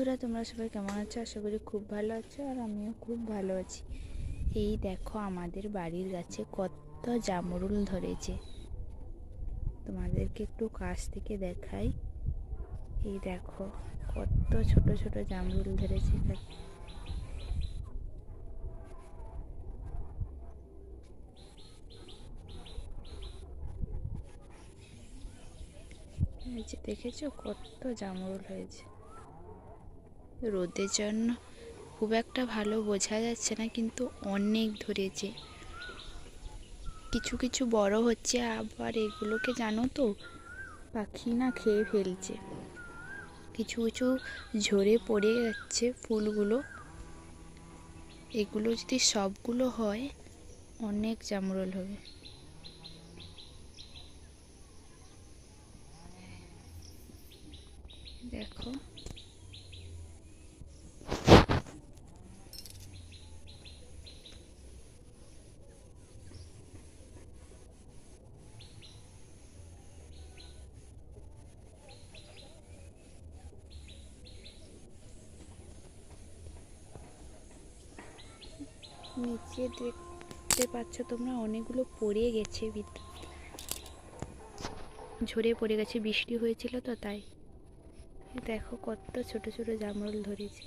বন্ধুরা, তোমরা সবাই কেমন আছো? আশা করি খুব ভালো আছো আর আমিও খুব ভালো আছি। এই দেখো, আমাদের বাড়ির গাছে কত জামরুল ধরেছে। তোমাদেরকে একটু কাছ থেকে দেখাই। এই দেখো, কত ছোট ছোট জামরুল ধরেছে। দেখেছ, কত জামরুল হয়েছে। রোদের জন্য খুব একটা ভালো বোঝা যাচ্ছে না, কিন্তু অনেক ধরেছে কিছু কিছু বড় হচ্ছে, আবার এগুলোকে জানো তো, পাখি না খেয়ে ফেলছে। কিছু কিছু ঝরে পড়ে যাচ্ছে ফুলগুলো। এগুলো যদি সবগুলো হয়, অনেক জামরুল হবে। দেখো। নিচে দেখতে পাচ্ছ তোমরা, অনেকগুলো পড়ে গেছে বিদ্যুৎ ঝরে পড়ে গেছে, বৃষ্টি হয়েছিল তো তাই। দেখো কত ছোট ছোট জামরুল ধরেছে।